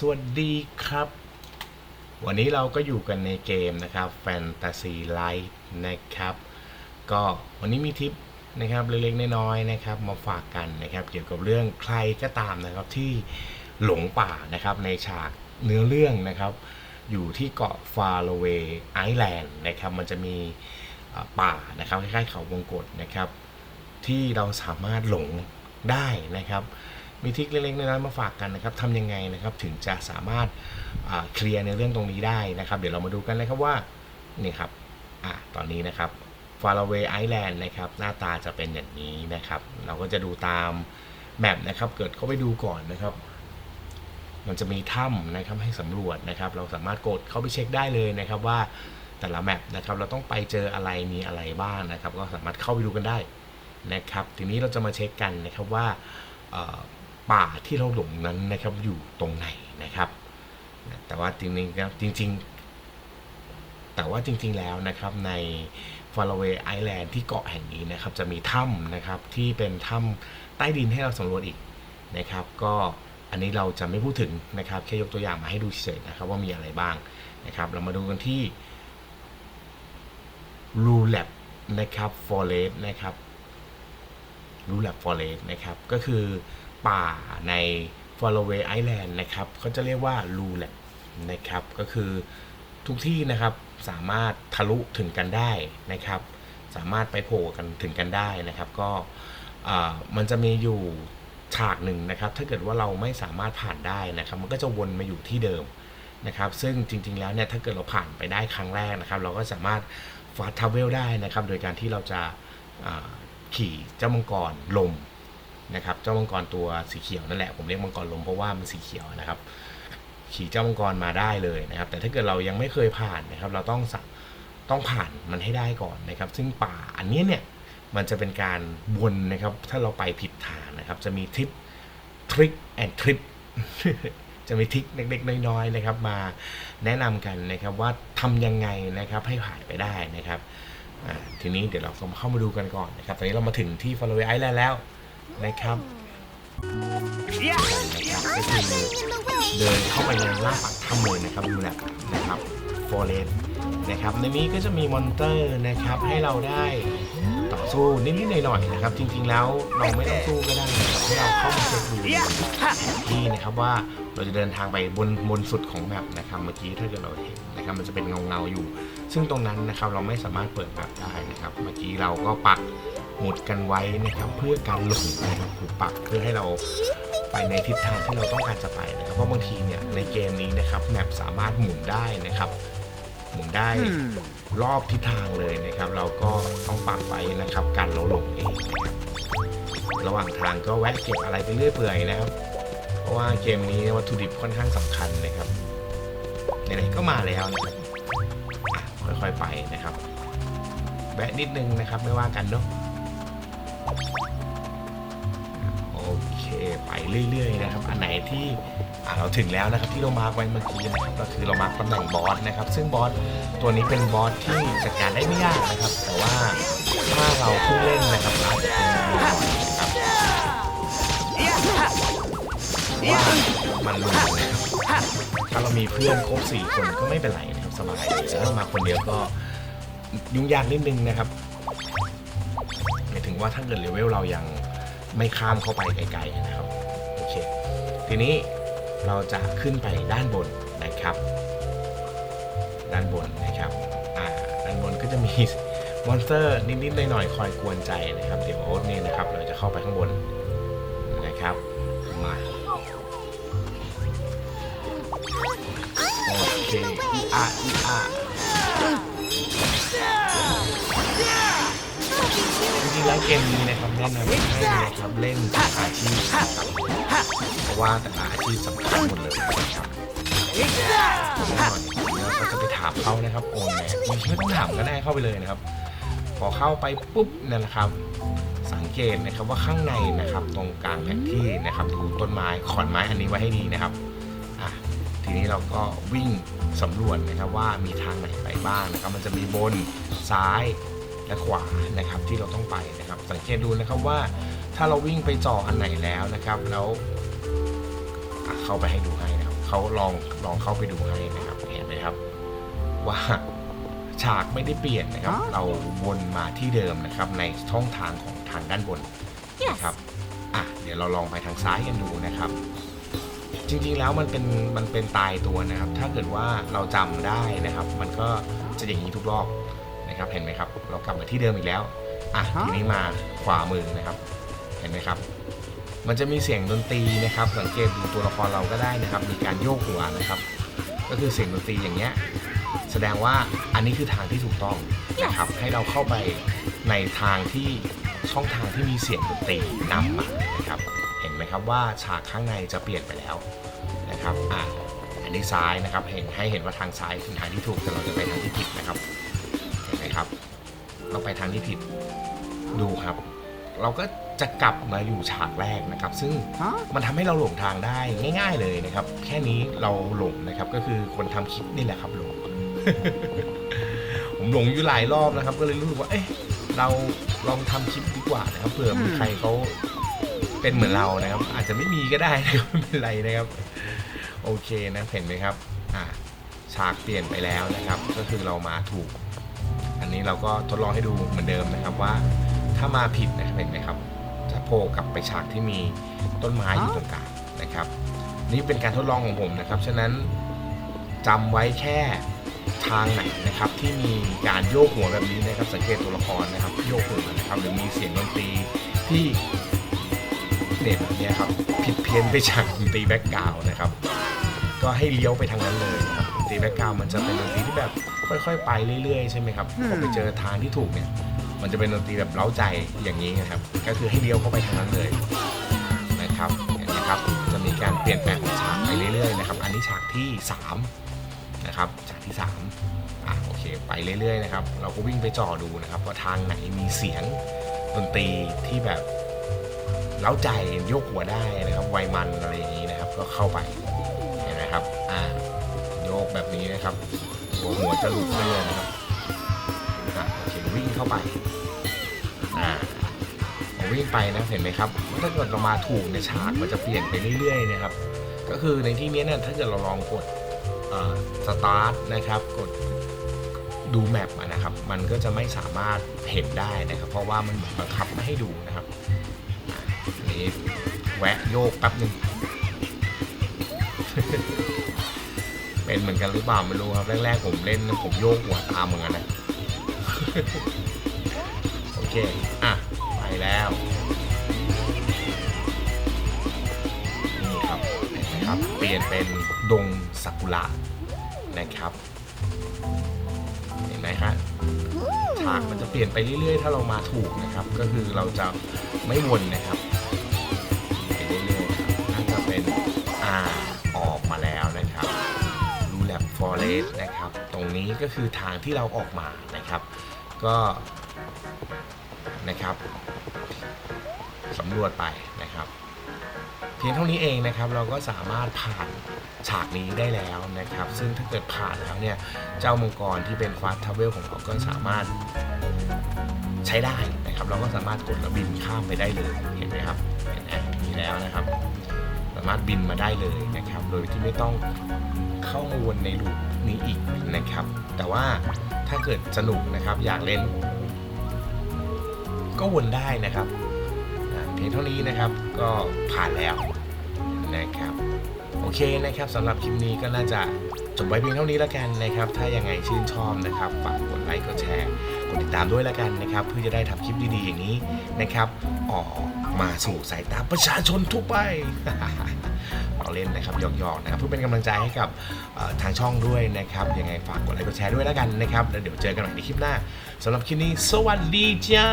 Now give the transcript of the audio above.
สวัสดีครับ วันนี้เราก็อยู่กันในเกมนะครับ Fantasy Light นะครับ ก็วันนี้มีทิปนะครับเล็กๆน้อยๆนะครับ มาฝากกันนะครับ เกี่ยวกับเรื่องใครก็ตามนะครับที่หลงป่านะครับในฉากเนื้อเรื่องนะครับ อยู่ที่เกาะฟาโลเวย์ไอแลนด์นะครับ มันจะมีป่านะครับคล้ายๆเขาวงกตนะครับ ที่เราสามารถหลงได้นะครับ มีทิคเล็กๆน้อยๆมาฝากกันนะครับทำยังไงนะครับถึงจะสามารถเคลียร์ในเรื่องตรงนี้ได้นะครับเดี๋ยวเรามาดูกันเลยครับว่านี่ครับอตอนนี้นะครับ f a r Away Island นะครับหน้าตาจะเป็นอย่างนี้นะครับ เราก็จะดูตามแมปนะครับเกิดเข้าไปดูก่อนนะครับ มันจะมีถ้ำนะครับให้สำรวจนะครับ เราสามารถกดเข้าไปเช็คได้เลยนะครับว่าแต่ละแมปนะครับ เราต้องไปเจออะไรมีอะไรบ้างนะครับ ก็สามารถเข้าไปดูกันได้นะครับ ทีนี้เราจะมาเช็คกันนะครับว่า ป่าที่เราหลงนั้นนะครับอยู่ตรงไหนนะครับ แต่ว่าจริงๆครับจริง ๆ แต่ว่าจริง ๆแล้วนะครับใน f a r Away Island ที่เกาะแห่งนี้นะครับจะมีถ้ำนะครับที่เป็นถ้ำใต้ดินให้เราสำรวจอีกนะครับ ก็อันนี้เราจะไม่พูดถึงนะครับแค่ยกตัวอย่างมาให้ดูเฉยๆนะครับว่ามีอะไรบ้างนะครับ เรามาดูกันที่ r u l a b นะครับ Forest นะครับ r u l a b Forest นะครับก็คือ ป่าใน f a r Away Island นะครับเขาจะเรียกว่า r u l a b นะครับ ก็คือทุกที่นะครับสามารถทะลุถึงกันได้นะครับ สามารถไปโผล่กันถึงกันได้นะครับ ก็มันจะมีอยู่ฉากหนึ่งนะครับ ถ้าเกิดว่าเราไม่สามารถผ่านได้นะครับ มันก็จะวนมาอยู่ที่เดิมนะครับ ซึ่งจริง ๆ แล้วเนี่ยถ้าเกิดเราผ่านไปได้ครั้งแรกนะครับ เราก็สามารถฟาสทาเวลได้นะครับ โดยการที่เราจะขี่เจ้ามังกรลม นะครับเจ้ามังกรตัวสีเขียวนั่นแหละผมเรียกมังกรลมเพราะว่ามันสีเขียวนะครับ ขี่เจ้ามังกรมาได้เลยนะครับ แต่ถ้าเกิดเรายังไม่เคยผ่านนะครับ เราต้องสัต้องผ่านมันให้ได้ก่อนนะครับ ซึ่งป่าอันนี้เนี่ยมันจะเป็นการวนนะครับ ถ้าเราไปผิดทางนะครับ จะมีทริปทริคแอนทริปจะมีทิคเล็กๆน้อยๆนะครับ มาแนะนำกันนะครับว่าทำยังไงนะครับให้ผ่านไปได้นะครับทีนี้เดี๋ยวเราเข้ามาดูกันก่อนนะครับตอนนี้เรามาถึงที่ฟลอเวไอแลนด์แล้ว นะครับนะครับก็คือเดินเข้าไปในล่าปากถ้ำเลยนะครับดูแลบนะครับฟอเรสนะครับในนี้ก็จะมีมอนเตอร์นะครับให้เราได้ต่อสู้นิดๆหน่อยๆนะครับ จริงๆแล้วเราไม่ต้องสู้ก็ได้นะครับให้เราเข้ามาเช็คดูที่นะครับว่าเราจะเดินทางไปบนบนสุดของแมปนะครับเมื่อกี้ถ้าเกิดเราเห็นนะครับมันจะเป็นเงาเงาๆอยู่ ซึ่งตรงนั้นนะครับเราไม่สามารถเปิดแมปได้นะครับ เมื่อกี้เราก็ปักห มุดกันไว้นะครับเพื่อการหลงนะครับคือปักเพื่อให้เราไปในทิศทางที่เราต้องการจะไปนะครับเพราะบางทีเนี่ยในเกมนี้นะครับแมปสามารถหมุนได้นะครับ หมุนได้รอบทิศทางเลยนะครับ เราก็ต้องปักไว้นะครับการเราหลงเองนะครับระหว่างทางก็แวะเก็บอะไรไปเรื่อยเปื่อยนะครับ เพราะว่าเกมนี้วัตถุดิบค่อนข้างสำคัญนะครับไหนๆก็มาแล้วนะครับอะค่อยๆไปนะครับ แวะนิดนึงนะครับไม่ว่ากันเนาะ โอเคไปเรื่อยๆนะครับ อันไหนที่เราถึงแล้วนะครับที่เรามาร์กไว้เมื่อกี้นะครับก็คือเรามาร์กตำแหน่งบอสนะครับ ซึ่งบอสตัวนี้เป็นบอสที่จัดการได้ไม่ยากนะครับ แต่ว่าถ้าเราเพิ่งเล่นนะครับอาจจะเป็นมือหน่อยนะครับว่ามันรุนนะครับถ้าเรามีเพื่อนครบสี่คนก็ไม่เป็นไรนะครับสบายเลยแต่ถ้ามาคนเดียวก็ยุ่งยากนิดนึงนะครับ หมายถึงว่าถ้าเกิดเลเวลเรายังไม่ข้ามเข้าไปไกลๆนะครับโอเคทีนี้เราจะขึ้นไปด้านบนนะครับ ด้านบนนะครับอ่าด้านบนก็จะมีมอนสเตอร์นิดๆหน่อยๆคอยกวนใจนะครับ เดี๋ยวนี่นะครับ เราจะเข้าไปข้างบนนะครับมาโอเคอีอาอีอา ริงๆแล้วเกมนี้นะครับแนะนำให้นะครับเล่นอาชีพครับเพราะว่าแต่ละอาชีพสำคัญหมดเลยนะครับแน่นอนแล้วก็จะไปถามเขานะครับโอนแมไม่ต้องถามก็ได้เข้าไปเลยนะครับ พอเข้าไปปุ๊บนั่นแหละครับ สังเกตนะครับว่าข้างในนะครับ ตรงกลางแผนที่นะครับดูต้นไม้ขอนไม้อันนี้ไว้ให้ดีนะครับอะทีนี้เราก็วิ่งสำรวจนะครับว่ามีทางไหนไปบ้างนะครับ มันจะมีบนซ้าย และขวานะครับที่เราต้องไปนะครับ สังเกตดูนะครับว่าถ้าเราวิ่งไปจ่ออันไหนแล้วนะครับแล้วอะเข้าไปให้ดูให้นะครับเขาลองลองเข้าไปดูให้นะครับเห็นไหมครับ ว่าฉากไม่ได้เปลี่ยนนะครับ เราวนมาที่เดิมนะครับในช่องทางของทางด้านบนนะครับอะเดี๋ยวเราลองไปทางซ้ายกันดูนะครับ จริงๆแล้วมันเป็นมันเป็นตายตัวนะครับ ถ้าเกิดว่าเราจำได้นะครับ มันก็จะอย่างนี้ทุกรอบ นะครับ เห็นไหมครับ เรากลับมาที่เดิมอีกแล้ว อะ ทีนี้มาขวามือนะครับ เห็นไหมครับ มันจะมีเสียงดนตรีนะครับ สังเกตดูตัวละครเราก็ได้นะครับ มีการโยกหัวนะครับ ก็คือเสียงดนตรีอย่างเงี้ย แสดงว่าอันนี้คือทางที่ถูกต้องนะครับ ให้เราเข้าไปในทางที่ช่องทางที่มีเสียงดนตรีนำมานะครับ เห็นไหมครับว่าฉากข้างในจะเปลี่ยนไปแล้วนะครับ อะอันนี้ซ้ายนะครับ เห็นให้เห็นว่าทางซ้ายคือทางที่ถูกแต่เราจะไปทางที่ผิดนะครับ เราไปทางที่ผิดดูครับ เราก็จะกลับมาอยู่ฉากแรกนะครับ ซึ่ง Huh? มันทำให้เราหลงทางได้ง่าย ๆ เลยนะครับ แค่นี้เราหลงนะครับ ก็คือคนทำคลิปนี่แหละครับหลงผมหลงอยู่หลายรอบนะครับ ก็เลยรู้สึกว่า เอ๊ะเราลองทำคลิปดีกว่านะครับเผื่อมีใครเขาเป็นเหมือนเรานะครับ อาจจะไม่มีก็ได้นะครับไม่เป็นไรนะครับ โอเคนะเห็นไหมครับ อ่าฉากเปลี่ยนไปแล้วนะครับ ก็คือเรามาถูก อันนี้เราก็ทดลองให้ดูเหมือนเดิมนะครับว่าถ้ามาผิดนะครับเห็นไหมครับจะโผล่กลับไปฉากที่มีต้นไม้อยู่ตรงกลางนะครับ นี่เป็นการทดลองของผมนะครับ ฉะนั้นจำไว้แค่ทางไหนนะครับที่มีการโยกหัวแบบนี้นะครับ สังเกตตัวละครนะครับโยกหัวนะครับหรือมีเสียงดนตรีที่เนี่ยแบบเนี้ยครับผิดเพี้ยนไปจากดนตรีแบ็กกราวน์นะครับ ก็ให้เลี้ยวไปทางนั้นเลยนะครับด นตรีแบ็กกราวน์มันจะเป็นดนตรีที่แบบค่อยๆ ไปเรื่อยๆ ใช่ไหมครับพอไปเจอทางที่ถูกเนี่ย มันจะเป็นดนตรีแบบเล้าใจอย่างนี้นะครับ ก็คือให้เลี้ยวเข้าไปทางนั้นเลยนะครับเห็นไหมครับ จะมีการเปลี่ยนแปลงของฉากไปเรื่อยๆนะครับ อันนี้ฉากที่3นะครับ ฉากที่3อะโอเค ไปเรื่อยๆนะครับ เราก็วิ่งไปจ่อดูนะครับว่าทางไหนมีเสียงดนตรีที่แบบเล้าใจโยกหัวได้นะครับ ไวมันอะไรอย่างนี้นะครับ ก็เข้าไปเห็นไหมครับ อ่าโยก แบบนี้นะครับ หัวหัวจะหลุดเสื้อนะครับอะโอเควิ่งเข้าไปอ่าวิ่งไปนะเห็นไหมครับว่าถ้าเกิดเรามาถูกในฉากมันจะเปลี่ยนไปเรื่อยๆนะครับ ก็คือในที่นี้เนี่ยถ้าเกิดเราลองกดสตาร์ทนะครับกดดูแมปนะครับ มันก็จะไม่สามารถเห็นได้นะครับ เพราะว่ามันเหมือนบังคับไม่ให้ดูนะครับอันนี้แวะโยกแป๊บหนึ่ง เป็นเหมือนกันหรือเปล่าไม่รู้ครับ แรก ๆ ผมเล่นผมโยกหัวตามเหมือนกันนะ โอเค อะ ไปแล้ว นี่ครับนไหมครับ เปลี่ยนเป็นดงซากุระนะครับ เห็นไหมครับฉากมันจะเปลี่ยนไปเรื่อยๆ ถ้าเรามาถูกนะครับ ก็คือเราจะไม่วนนะครับไปเรื่อยๆครับน่าจะเป็นอ่าออกมาแล้ว สนะครับ ตรงนี้ก็คือทางที่เราออกมานะครับ ก็นะครับสำรวจไปนะครับ เพียงเท่านี้เองนะครับเราก็สามารถผ่านฉากนี้ได้แล้วนะครับ ซึ่งถ้าเกิดผ่านแล้วเนี่ยเจ้ามังกรที่เป็นฟาสทาวเวลของเราก็สามารถใช้ได้นะครับ เราก็สามารถกดแล้วบินข้ามไปได้เลยเห็นไหมครับเห็นไหมมีแล้วนะครับ สามารถบินมาได้เลยนะครับ โดยที่ไม่ต้องเข้ามาวนในลูปนี้อีกนะครับ แต่ว่าถ้าเกิดสนุกนะครับอยากเล่น ก็วนได้นะครับเพียงเท่านี้นะครับก็ผ่านแล้วนะครับโอเคนะครับสำหรับคลิปนี้ก็น่าจะจบไว้เพียงเท่านี้แล้วกันนะครับ ถ้ายังไงชื่นชอบนะครับฝากกดไลค์กดแชร์ ดติดตามด้วยแล้วกันนะครับ เพื่อจะได้ทำคลิปดีๆอย่างนี้นะครับ ออกมาสู่สายตาประชาชนทั่วไป เราเล่นนะครับหยอกๆนะครับเพื่อเป็นกำลังใจให้กับเอ่อทางช่องด้วยนะครับยังไงฝากกดไลค์กดแชร์ด้วยแล้วกันนะครับแล้วเดี๋ยวเจอกันใหม่ในคลิปหน้าสำหรับคลิปนี้ สวัสดีจ้า